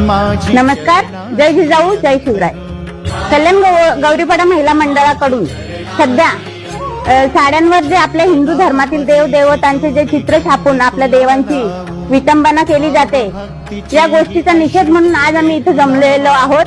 नमस्कार जय जिजाऊ जय शिवराय. कल्याण गौ- गौरीपाडा महिला मंडळाकडून सध्या साड्यांवर जे आपल्या हिंदू धर्मातील देव देवतांचे जे चित्र छापून आपल्या देवांची विटंबना केली जाते या गोष्टीचा निषेध म्हणून आज आम्ही इथे जमलेलो आहोत.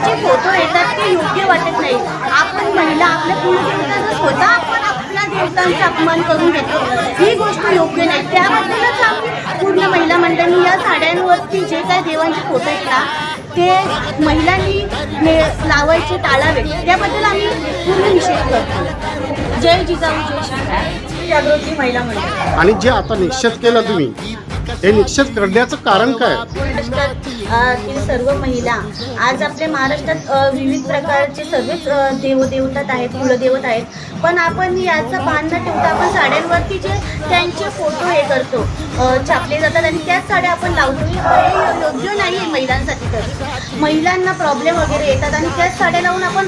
देवदेवतांचे फोटो येतात ते योग्य वाटत नाही. आपण महिला आपल्या कुलदेवतांचा स्वतः आपण आपल्या देवतांचा अपमान करून घेतो. ही गोष्ट योग्य नाही. त्याबद्दलच आम्ही पूर्ण महिला मंडळी या साड्यांवरती जे काही देवांचे फोटो येतात ते महिलांनी ने- लावायचे टाळावे त्याबद्दल आम्ही पूर्ण निषेध करतो. जय जिजाऊ जय शिवराय. जागृती महिला मंडळ. आणि जे आता निश्चित केलं तुम्ही हे निश्चित करण्याचं कारण काय? तील सर्व महिला आज आपल्या महाराष्ट्रात विविध प्रकारचे सर्वच देवदेवतात आहेत कुलदेवत आहेत. पण आपण याचं भान न ठेवता आपण साड्यांवरती जे त्यांचे फोटो हे करतो छापले जातात आणि त्याच साड्या आपण लावतो. हे योग्य नाही आहे महिलांसाठी तर. महिलांना प्रॉब्लेम वगैरे येतात आणि त्याच साड्या लावून आपण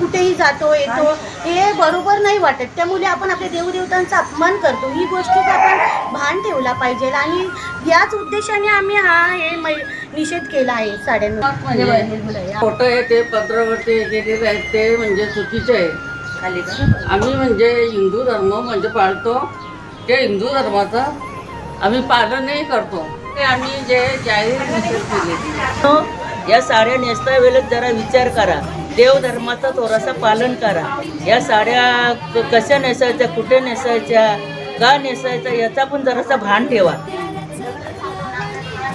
कुठेही जातो येतो हे बरोबर नाही वाटत. त्यामुळे आपण आपल्या देवदेवतांचा अपमान करतो. ही गोष्टीचा आपण भान ठेवला पाहिजे. आणि याच उद्देशाने आम्ही हा हे मै- निषेध केला आहे साड्यांवर. फोटो आहे ते पत्रावरती गेलेले आहेत ते म्हणजे चुकीचे आहे. आम्ही म्हणजे हिंदू धर्म म्हणजे पाळतो. ते हिंदू धर्माचं आम्ही पालनही करतो. ते आम्ही जे जाहीर केले या साड्या नेसता वेळेस जरा विचार करा. देवधर्माचं थोडासा पालन करा. या साड्या कशा नेसायच्या कुठे नेसायच्या? का नेसायचं याचा पण जरासा भान ठेवा.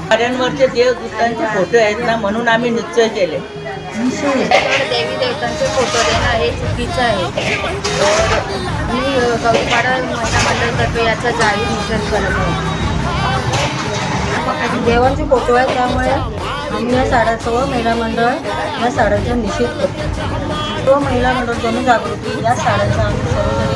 साड्यांवरचे देवदूतांचे फोटो आहेत ना म्हणून आम्ही निश्चय केले. देवी देवतांचे फोटो देणं हे चुकीचं आहे. तर मी अ, गौरीपाडा महिला मंडळतर्फे याचा जाहीर निषेध करत. आहे देवांचे फोटो आहे त्यामुळे आम्ही या साड्यासह महिला मंडळ या साड्यांचा निषेध करतो. तो महिला मंडळ जनजागृती या साड्यांचा आम्ही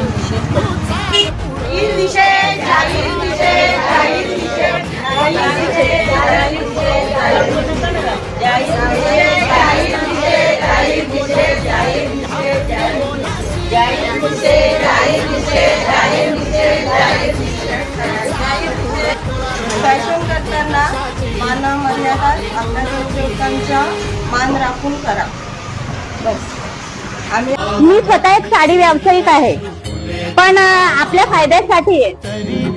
फॅशन करताना मान मर्यादा आपल्या मान राखून करा. बस. आम्ही मी स्वतः एक साडी व्यावसायिक आहे. पण आपल्या फायद्यासाठी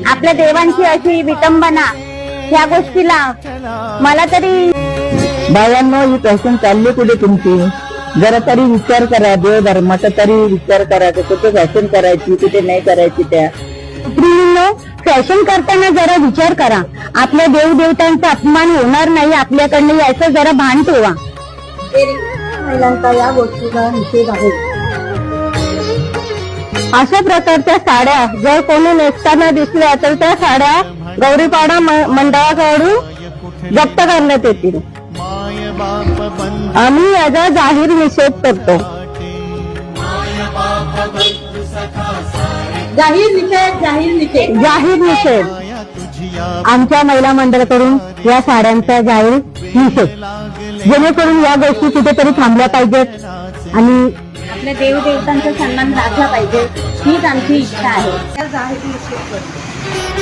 आपल्या देवांची अशी विटंबना ह्या गोष्टीला मला तरी बायांनो ही फॅशन चालली कुठे तुमची? जरा तरी विचार करा देव धर्माचा तरी विचार करा की कुठे फॅशन करायची कुठे नाही करायची त्या. फॅशन करताना जरा विचार करा. आपल्या देवदेवतांचा अपमान होणार नाही आपल्याकडनं याचं जरा भान ठेवा. महिलांचा या गोष्टीला निषेध आहे. अशा प्रकारच्या साड्या जर कोणी नेसताना दिसल्या तर त्या साड्या गौरीपाडा मंडळाकडून जप्त करण्यात येतील. आम्ही याचा जाहीर निषेध करतो. जाहीर निषेध जाहीर निषेध. जाहीर निषेध. आमच्या महिला मंडळाकडून या साड्यांचा जाहीर निषेध. जेणेकरून या गोष्टी कुठेतरी थांबल्या पाहिजेत आणि आपल्या देवदेवतांचा सन्मान राखला पाहिजे. हीच आमची इच्छा आहे. जाहीर निषेध करतो.